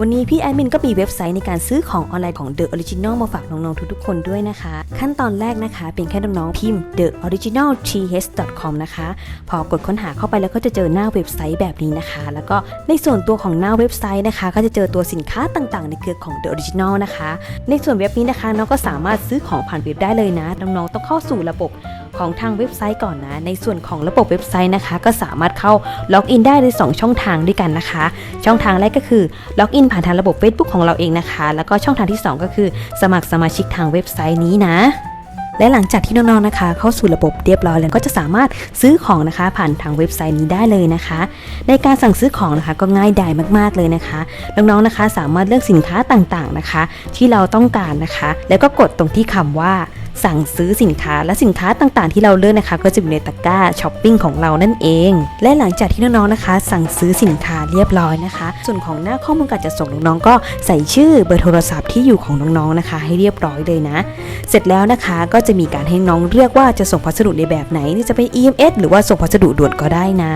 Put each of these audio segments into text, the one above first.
วันนี้พี่แอดมินก็มีเว็บไซต์ในการซื้อของออนไลน์ของ The Original มาฝากน้องๆทุกๆคนด้วยนะคะ ขั้นตอนแรกนะคะ เป็นแค่น้องๆพิมพ์ The Original th com นะคะ พอกดค้นหาเข้าไปแล้วก็จะเจอหน้าเว็บไซต์แบบนี้นะคะ แล้วก็ในส่วนตัวของหน้าเว็บไซต์นะคะ ก็จะเจอตัวสินค้าต่างๆ ในเครือของ The Original นะคะ ในส่วนเว็บนี้นะคะน้องก็สามารถซื้อของผ่านเว็บได้เลยนะน้องๆต้องเข้าสู่ระบบ ของทางเว็บไซต์ก่อนนะ ในส่วนของระบบเว็บไซต์นะคะ ก็สามารถเข้าล็อกอินได้ใน2ช่องทางด้วยกันนะคะ ช่องทางแรกก็คือล็อกอินผ่านทางระบบ Facebook ของเราเองนะคะ แล้วก็ช่องทางที่ 2 ก็คือ สมัครสมาชิกทางเว็บไซต์นี้นะและหลังจากที่น้องๆนะคะ เข้าสู่ระบบเรียบร้อยแล้วก็จะสามารถซื้อของนะคะ ผ่านทางเว็บไซต์นี้ได้เลยนะคะ ในการสั่งซื้อของนะคะก็ง่ายดายมากๆเลยนะคะน้องๆนะคะ สามารถเลือกสินค้าต่างๆนะคะ ที่เราต้องการนะคะ แล้วก็กดตรงที่คำว่า สั่งซื้อสินค้าและสินค้าต่างๆ ที่เราเลือกนะคะ ก็จะอยู่ในตะกร้าช้อปปิ้งของเรานั่นเอง และหลังจากที่น้องๆนะคะ สั่งซื้อสินค้าเรียบร้อยนะคะ ส่วนของหน้าข้อมูลการจัดส่งน้องๆก็ใส่ชื่อเบอร์โทรศัพท์ที่อยู่ของน้องๆนะคะ ให้เรียบร้อยเลยนะ เสร็จแล้วนะคะก็จะมีการให้น้องเลือกว่าจะส่งพัสดุในแบบไหนนี่จะเป็น EMS หรือว่าส่งพัสดุด่วนก็ได้นะ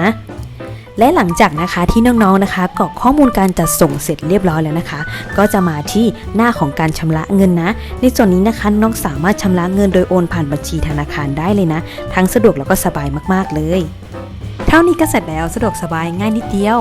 และหลังจากนะคะที่น้องๆนะคะกรอกข้อมูลการจัดส่งเสร็จเรียบร้อยแล้วนะคะ ก็จะมาที่หน้าของการชำระเงินนะ ในส่วนนี้นะคะน้องสามารถชำระเงินโดยโอนผ่านบัญชีธนาคารได้เลยนะ ทั้งสะดวกแล้วก็สบายมากๆเลย เท่านี้ก็เสร็จแล้วสะดวกสบายง่ายนิดเดียว